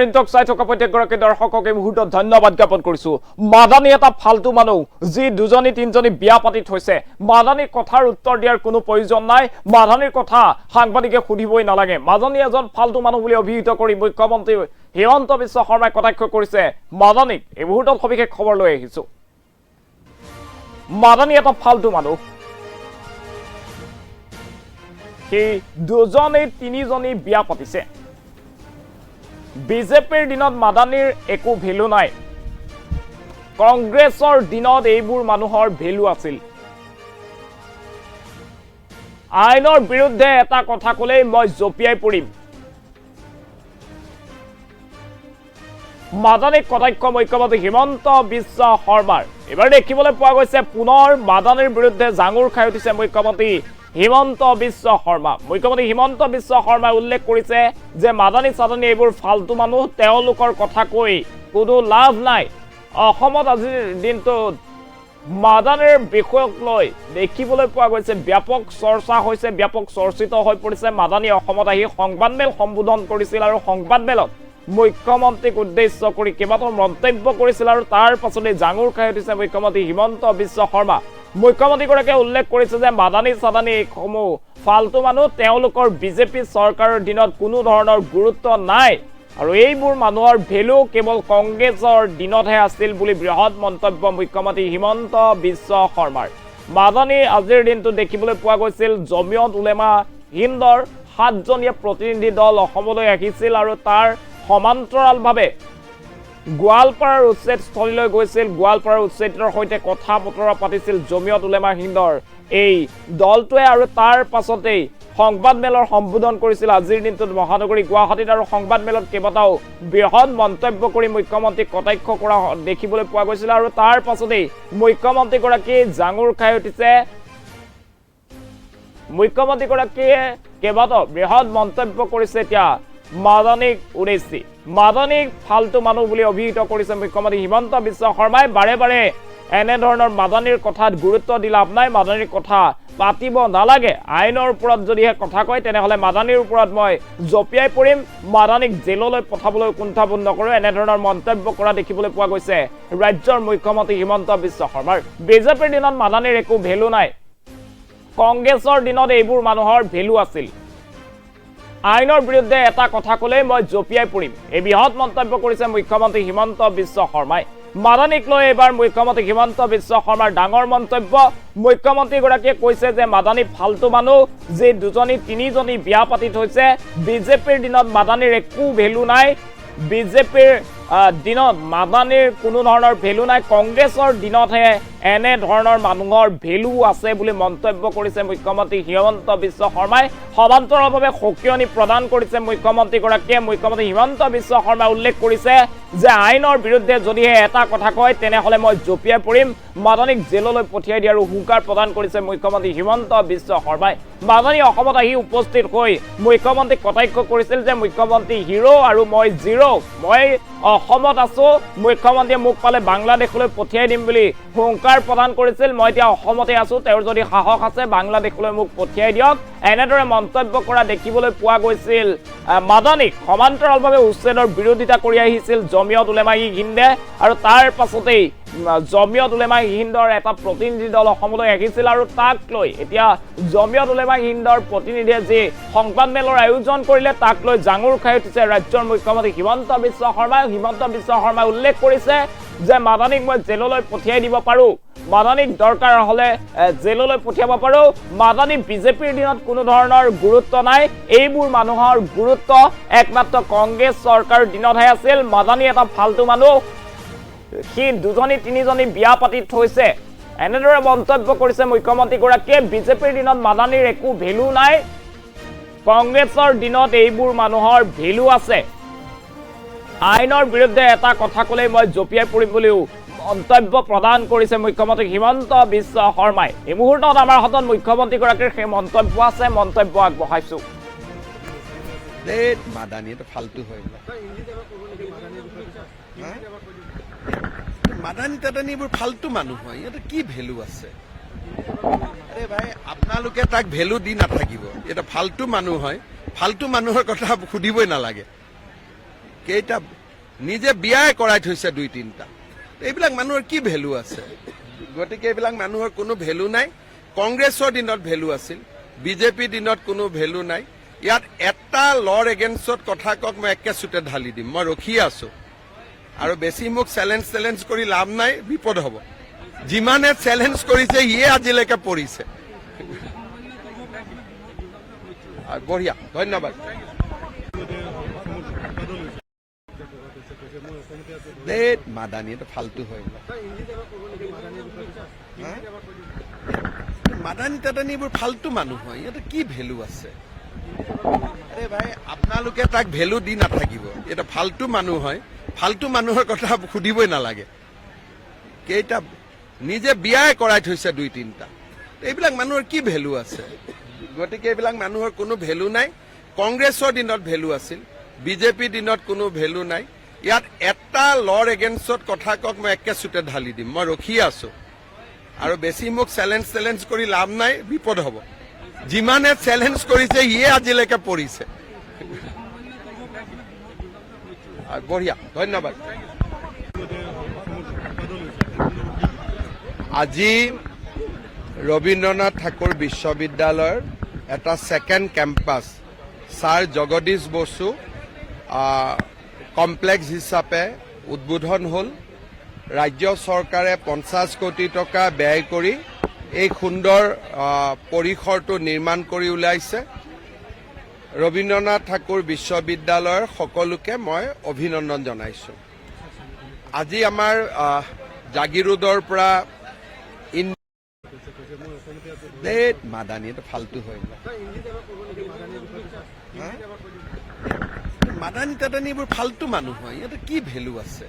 ৰিণ্টক চাই থকা প্ৰত্যেকগৰাকী দৰ্শকক এই মুহূৰ্তত ধন্যবাদ জ্ঞাপন কৰিছো। মাদানী এটা ফাল্টু মানুহ যি দুজনী তিনিজনী বিয়া পাতি থৈছে। মাদানীৰ কথাৰ উত্তৰ দিয়াৰ কোনো প্ৰয়োজন নাই। মাদানীৰ কথা সাংবাদিকে সুধিবই নালাগে। মাদানী এজন ফাল্টু মানুহ বুলি অভিহিত কৰি মুখ্যমন্ত্ৰী হিমন্ত বিশ্ব শৰ্মাই কটাক্ষ কৰিছে। মাদানীক এই মুহূৰ্তত সবিশেষ খবৰ লৈ আহিছো। মাদানী এটা ফাল্টু মানুহ। সি দুজনী তিনিজনী বিয়া পাতিছে। বিজেপিৰ দিনত মাদানীৰ একো ভেলু নাই। কংগ্ৰেছৰ দিনত এইবোৰ মানুহৰ ভেলু আছিল। আইনৰ বিৰুদ্ধে এটা কথা ক'লেই মই জঁপিয়াই পৰিম। মাদানীক কটাক্ষ মুখ্যমন্ত্ৰী হিমন্ত বিশ্ব শৰ্মাৰ। এইবাৰ দেখিবলৈ পোৱা গৈছে পুনৰ মাদানীৰ বিৰুদ্ধে জাঙুৰ খাই উঠিছে মুখ্যমন্ত্ৰী হিমন্ত বিশ্ব শৰ্মা। মুখ্যমন্ত্ৰী হিমন্ত বিশ্ব শৰ্মাই উল্লেখ কৰিছে যে, মাদানী চাদানী এইবোৰ ফাল্টু মানুহ, তেওঁলোকৰ কথা কৈ কোনো লাভ নাই। অসমত আজিৰ দিনটোত মাদানীৰ বিষয়ক লৈ দেখিবলৈ পোৱা গৈছে ব্যাপক চৰ্চা হৈছে, ব্যাপক চৰ্চিত হৈ পৰিছে। মাদানী অসমত আহি সংবাদমেল সম্বোধন কৰিছিল আৰু সংবাদমেলত মুখ্যমন্ত্ৰীক উদ্দেশ্য কৰি কেইবাটাও মন্তব্য কৰিছিল আৰু তাৰ পাছতে জাঙুৰ খাই উঠিছে মুখ্যমন্ত্ৰী হিমন্ত বিশ্ব শৰ্মা। মুখ্যমন্ত্ৰীগৰাকীয়ে উল্লেখ কৰিছে যে মাদানী চাদানী এইসমূহ ফাল্টু মানুহ, তেওঁলোকৰ বিজেপি চৰকাৰৰ দিনত কোনো ধৰণৰ গুৰুত্ব নাই। আৰু এইবোৰ মানুহৰ ভেলু কেৱল কংগ্ৰেছৰ দিনতহে আছিল বুলি বৃহৎ মন্তব্য মুখ্যমন্ত্ৰী হিমন্ত বিশ্ব শৰ্মাৰ। মাদানী আজিৰ দিনটো দেখিবলৈ পোৱা গৈছিল জমিয়ত উলেমা হিন্দৰ সাতজনীয়া প্ৰতিনিধি দল অসমলৈ আহিছিল আৰু তাৰ সমান্তৰালভাৱে গোৱালপাৰাৰ উচ্ছেদস্থলীলৈ গৈছিল। গোৱালপাৰাৰ উচ্ছেদৰ সৈতে কথা বতৰা পাতিছিল জমিয়ত উলেমা হিন্দৰ। এই দলটোৱে আৰু তাৰ পাছতেই সংবাদমেলৰ সম্বোধন কৰিছিল। আজিৰ দিনটোত মহানগৰী গুৱাহাটীত আৰু সংবাদমেলত কেইবাটাও বৃহৎ মন্তব্য কৰি মুখ্যমন্ত্ৰীক কটাক্ষ কৰা দেখিবলৈ পোৱা গৈছিল আৰু তাৰ পাছতেই মুখ্যমন্ত্ৰীগৰাকী জাঙুৰ খাই উঠিছে। মুখ্যমন্ত্ৰীগৰাকীয়ে কেইবাটাও বৃহৎ মন্তব্য কৰিছে এতিয়া। মাদানীক উদ্দেশ্যি মাদানীক ফাল্টু মানুহ বুলি অভিহিত কৰিছে মুখ্যমন্ত্ৰী হিমন্ত বিশ্ব শৰ্মাই। বাৰে বাৰে এনেধৰণৰ মাদানীৰ কথাত গুৰুত্ব দি লাভ নাই। মাদানীৰ কথা পাতিব নালাগে। আইনৰ ওপৰত যদিহে কথা কয়, তেনেহ'লে মাদানীৰ ওপৰত মই জঁপিয়াই পৰিম। মাদানীক জেললৈ পঠাবলৈ কুণ্ঠাবোধ নকৰোঁ। এনেধৰণৰ মন্তব্য কৰা দেখিবলৈ পোৱা গৈছে ৰাজ্যৰ মুখ্যমন্ত্ৰী হিমন্ত বিশ্ব শৰ্মাৰ। বিজেপিৰ দিনত মাদানীৰ একো ভেলু নাই। কংগ্ৰেছৰ দিনত এইবোৰ মানুহৰ ভেলু আছিল। আইনৰ বিৰুদ্ধে এটা কথা ক'লেই মই জঁপিয়াই পৰিম। এই বৃহৎ মন্তব্য কৰিছে মুখ্যমন্ত্ৰী হিমন্ত বিশ্ব শৰ্মাই। মাদানীক লৈ এইবাৰ মুখ্যমন্ত্ৰী হিমন্ত বিশ্ব শৰ্মাৰ ডাঙৰ মন্তব্য। মুখ্যমন্ত্ৰীগৰাকীয়ে কৈছে যে মাদানী ফাল্টু মানুহ, যি দুজনী, তিনিজনী বিয়া পাতি থৈছে। বিজেপিৰ দিনত মাদানীৰ একো ভেলু নাই। বিজেপিৰ দিনত মাদানীৰ কোনো ধৰণৰ ভেলু নাই। কংগ্ৰেছৰ দিনতহে এনেধৰণৰ মানুহৰ ভেলু আছে বুলি মন্তব্য কৰিছে মুখ্যমন্ত্ৰী হিমন্ত বিশ্ব শৰ্মাই। সমান্তৰালভাৱে সকিয়নি প্ৰদান কৰিছে মুখ্যমন্ত্ৰীগৰাকীয়ে। মুখ্যমন্ত্ৰী হিমন্ত বিশ্ব শৰ্মাই উল্লেখ কৰিছে যে আইনৰ বিৰুদ্ধে যদিহে এটা কথা কয়, তেনেহ'লে মই জঁপিয়াই পৰিম। মাদানীক জেললৈ পঠিয়াই দিয়াৰো হুংকাৰ প্ৰদান কৰিছে মুখ্যমন্ত্ৰী হিমন্ত বিশ্ব শৰ্মাই। মাদানী অসমত আহি উপস্থিত হৈ মুখ্যমন্ত্ৰীক কটাক্ষ কৰিছিল যে মুখ্যমন্ত্ৰী হিৰো আৰু মই জিৰ' মই অসমত আছো। মুখ্যমন্ত্ৰীয়ে মোক পালে বাংলাদেশলৈ পঠিয়াই দিম বুলি হুংকাৰ প্ৰদান কৰিছিল। মই এতিয়া অসমতে আছো। তেওঁৰ যদি সাহস আছে, বাংলাদেশলৈ মোক পঠিয়াই দিয়ক। এনেদৰে মন্তব্য কৰা দেখিবলৈ পোৱা গৈছিল। মাদানীক সমান্তৰালভাৱে উচ্ছেদৰ বিৰোধিতা কৰি আহিছিল। জমিয়ত উলেমাই হিন্দে আৰু তাৰ পাছতেই জমিয়ত উলেমাই হিন্দৰ এটা প্ৰতিনিধি দল অসমলৈ আহিছিল আৰু তাক লৈ, এতিয়া জমিয়ত উলেমা হিন্দৰ প্ৰতিনিধিয়ে যি সংবাদমেলৰ আয়োজন কৰিলে, তাক লৈ জাঙুৰ খাই উঠিছে ৰাজ্যৰ মুখ্যমন্ত্ৰী হিমন্ত বিশ্ব শৰ্মাই। হিমন্ত বিশ্ব শৰ্মাই উল্লেখ কৰিছে যে মাদানীক মই জেললৈ পঠিয়াই দিব পাৰোঁ মাদানীক দৰকাৰ হ'লে জেললৈ পঠিয়াব পাৰোঁ। মাদানী বিজেপিৰ দিনত কোনো ধৰণৰ গুৰুত্ব নাই। এইবোৰ মানুহৰ গুৰুত্ব একমাত্ৰ কংগ্ৰেছ চৰকাৰৰ দিনতহে আছিল। মাদানী এটা ফাল্টু মানুহ। সি দুজনী তিনিজনী বিয়া পাতি থৈছে। এনেদৰে মন্তব্য কৰিছে মুখ্যমন্ত্ৰীগৰাকীয়ে। বিজেপিৰ দিনত মাদানীৰ একো ভেলু নাই। কংগ্ৰেছৰ দিনত এইবোৰ মানুহৰ ভেলু আছে। আইনৰ বিৰুদ্ধে এটা কথা ক'লেই মই জঁপিয়াই পৰিম বুলিও মন্তব্য প্ৰদান কৰিছে মুখ্যমন্ত্ৰী হিমন্ত বিশ্ব শৰ্মাই। এই মুহূৰ্তত আমাৰ হাতত মুখ্যমন্ত্ৰীগৰাকীৰ সেই মন্তব্য আছে, মন্তব্য আগবঢ়াইছোঁ। মাদানী তাদানী এইবোৰ ফাল্টু মানুহ হয়, ইয়াতে কি ভেলু আছে? আৰে ভাই, আপোনালোকে তাক ভেলু দি নাথাকিব। এটা ফাল্টু মানুহ হয় ফাল্টু মানুহৰ কথা সুধিবই নালাগে। কেইটা নিজে বিয়াই কৰাই থৈছে দুই তিনিটা। এইবিলাক মানুহৰ কি ভেলু আছে? গতিকে এইবিলাক মানুহৰ কোনো ভেলু নাই। কংগ্ৰেছৰ দিনত ভেলু আছিল বিজেপিৰ দিনত কোনো ভেলু নাই। ইয়াত এটা লৰ এগেইনষ্টত কথা কওক, মই একে ঢালি দিম। মই ৰখিয়ে আছো। আৰু বেছি মোক চেলেঞ্জ চেলেঞ্জ কৰি লাভ নাই, বিপদ হ'ব। যিমানে চেলেঞ্জ কৰিছে সিয়ে আজিলৈকে পৰিছে। বঢ়িয়া, ধন্যবাদ। মাদানী এইটো ফাল্টু হয়? মাদানী তাদানী এইবোৰ ফাল্টু মানুহ হয় ইয়াতে কি ভেলু আছে? আৰে ভাই আপোনালোকে তাক ভেলু দি নাথাকিব। এটা ফাল্টু মানুহ হয় ফাল্টু মানুহৰ কথা সুধিবই নালাগে। কেইটা নিজে বিয়াই কৰাই থৈছে দুই তিনিটা। এইবিলাক মানুহৰ কি ভেলু আছে? গতিকে এইবিলাক মানুহৰ কোনো ভেলু নাই। কংগ্ৰেছৰ দিনত ভেলু আছিল বিজেপিৰ দিনত কোনো ভেলু নাই। ইয়াত এটা লৰ এগেইনষ্টত কথা কওক, মই একে চুটে ঢালি দিম। মই ৰখিয়ে আছো। আৰু বেছি মোক চেলেঞ্জ চেলেঞ্জ কৰি লাভ নাই, বিপদ হ'ব। যিমানে চেলেঞ্জ কৰিছে সিয়ে আজিলৈকে পৰিছে। বঢ়িয়া। ধন্যবাদ। আজি ৰবীন্দ্ৰনাথ ঠাকুৰ বিশ্ববিদ্যালয়ৰ এটা second campus sir Jagadish Basu complex হিচাপে উদ্বোধন হ'ল। ৰাজ্য চৰকাৰে পঞ্চাছ কোটি টকা ব্যয় কৰি এই সুন্দৰ পৰিসৰটো নিৰ্মাণ কৰি উলিয়াইছে। ৰবীন্দ্ৰনাথ ঠাকুৰ বিশ্ববিদ্যালয়ৰ সকলোকে মই অভিনন্দন জনাইছোঁ। আজি আমাৰ জাগিৰোডৰ পৰা মাদানী, এইটো ফাল্টু হা? মাদানী টাদানি এইবোৰ ফাল্টু মানুহ হয়। ইয়াতে কি ভেলু আছে?